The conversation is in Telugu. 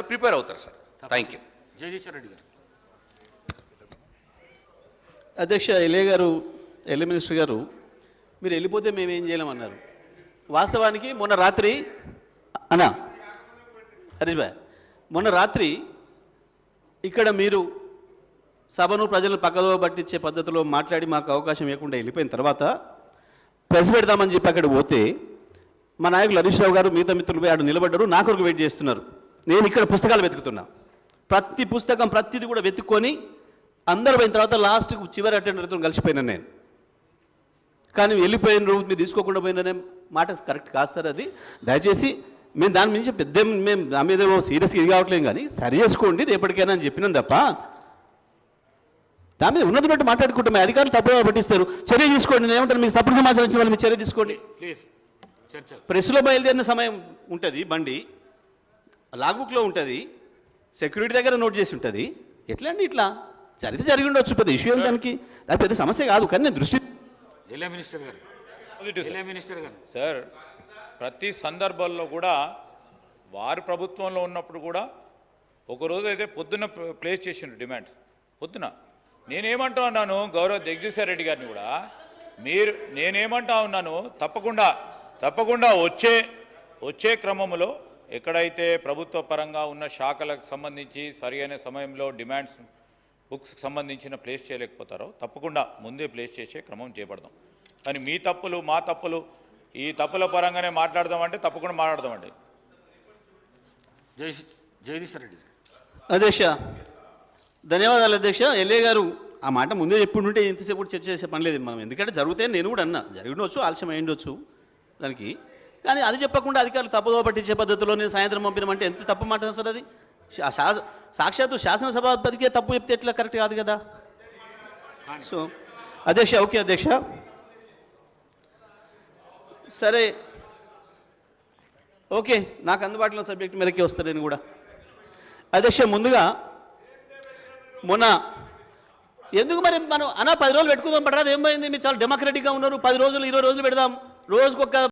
ఏమైనా ప్రిపేర్ అవుతారు sir. Thank you Jagadishwar Reddy garu. అధ్యక్ష ఎల్ఏ గారు ఎల్ఏ మినిస్టర్ గారు మీరు వెళ్ళిపోతే మేము ఏం చేయలేమన్నారు వాస్తవానికి మొన్న రాత్రి అన్నా హరీష్ భాయ్ మొన్న రాత్రి ఇక్కడ మీరు సభను ప్రజలను పక్కదో పట్టించే పద్ధతిలో మాట్లాడి మాకు అవకాశం ఇవ్వకుండా వెళ్ళిపోయిన తర్వాత ప్రెస్ పెడదామని చెప్పి అక్కడ పోతే మా నాయకులు హరీష్ రావు గారు మిగతా మిత్రులు పోయి ఆడు నిలబడ్డారు. నా కొరకు వెయిట్ చేస్తున్నారు. నేను ఇక్కడ పుస్తకాలు వెతుకుతున్నా. ప్రతి పుస్తకం ప్రతిది కూడా వెతుక్కొని అందరు పోయిన తర్వాత లాస్ట్కి చివరి అటెండర్తో కలిసిపోయినాను నేను. కానీ వెళ్ళిపోయిన రోజు మీరు తీసుకోకుండా పోయిననే మాట కరెక్ట్ కాదు సార్ అది. దయచేసి మేము దాని మించి పెద్ద మేము దాని మీద సీరియస్గా ఇది కావట్లేదు కానీ సరి చేసుకోండి రేపటికైనా అని చెప్పినాం తప్ప. దాని మీద ఉన్నది బట్టి మాట్లాడుకుంటాం మీ అధికారులు తప్పుగా పట్టిస్తారు. చర్య తీసుకోండి. నేను ఏమంటాను? మీకు తప్పుడు సమాచారం ఇచ్చిన వాళ్ళు మీరు చర్య తీసుకోండి. ప్లీజ్ చర్చ ప్రెస్లో బయలుదేరిన సమయం ఉంటుంది బండి. లాగ్బుక్లో ఉంటుంది సెక్యూరిటీ దగ్గర నోట్ చేసి ఉంటుంది. ఎట్లా అండి ఇట్లా? జరిగితే జరిగి ఉండొచ్చు పెద్ద ఇష్యూ ఏం దానికి? అది పెద్ద సమస్య కాదు కానీ నేను దృష్టి మినిస్టర్ గారు. మినిస్టర్ గారు. సార్ ప్రతి సందర్భాల్లో కూడా వారి ప్రభుత్వంలో ఉన్నప్పుడు కూడా ఒకరోజు అయితే పొద్దున్న ప్లేస్ చేసిండు డిమాండ్ పొద్దున. నేనేమంటా ఉన్నాను గౌరవ జగదీశ్వర్ రెడ్డి గారిని కూడా మీరు నేనేమంటా ఉన్నాను తప్పకుండా తప్పకుండా వచ్చే వచ్చే క్రమంలో ఎక్కడైతే ప్రభుత్వ పరంగా ఉన్న శాఖలకు సంబంధించి సరి అయిన సమయంలో డిమాండ్స్ బుక్స్కి సంబంధించిన ప్లేస్ చేయలేకపోతారో తప్పకుండా ముందే ప్లేస్ చేసే క్రమం చేపడదాం. కానీ మీ తప్పులు మా తప్పులు ఈ తప్పుల పరంగానే మాట్లాడదామంటే తప్పకుండా మాట్లాడదామండి. జై జగదీశ్వర్ రెడ్డి. అధ్యక్ష ధన్యవాదాలు అధ్యక్ష. ఎల్ఏ గారు ఆ మాట ముందే చెప్పుంటే ఇంతసేపు కూడా చర్చ చేసే పని లేదు మనం. ఎందుకంటే జరిగితే నేను కూడా అన్నా. జరిగినవచ్చు ఆలస్యం అయ్యిండొచ్చు. దానికి కానీ అది చెప్పకుండా అధికారులు తప్పుదో పట్టించే పద్ధతిలో నేను సాయంత్రం పంపినమంటే ఎంత తప్పు మాట సార్ అది? సాక్షాత్తు శాసనసభాపతికే తప్పు చెప్తే ఎట్లా కరెక్ట్ కాదు కదా? సో అధ్యక్ష ఓకే అధ్యక్ష. సరే. ఓకే నాకు అందుబాటులో సబ్జెక్ట్ మేరకే వస్తాను నేను కూడా. అధ్యక్ష ముందుగా మొన్న ఎందుకు మరి మనం అన్నా పది రోజులు పెట్టుకుందాం పడరాదు? ఏమైంది మీరు చాలా డెమోక్రటిక్గా ఉన్నారు. పది రోజులు ఇరవై రోజులు పెడదాం. రోజుకొక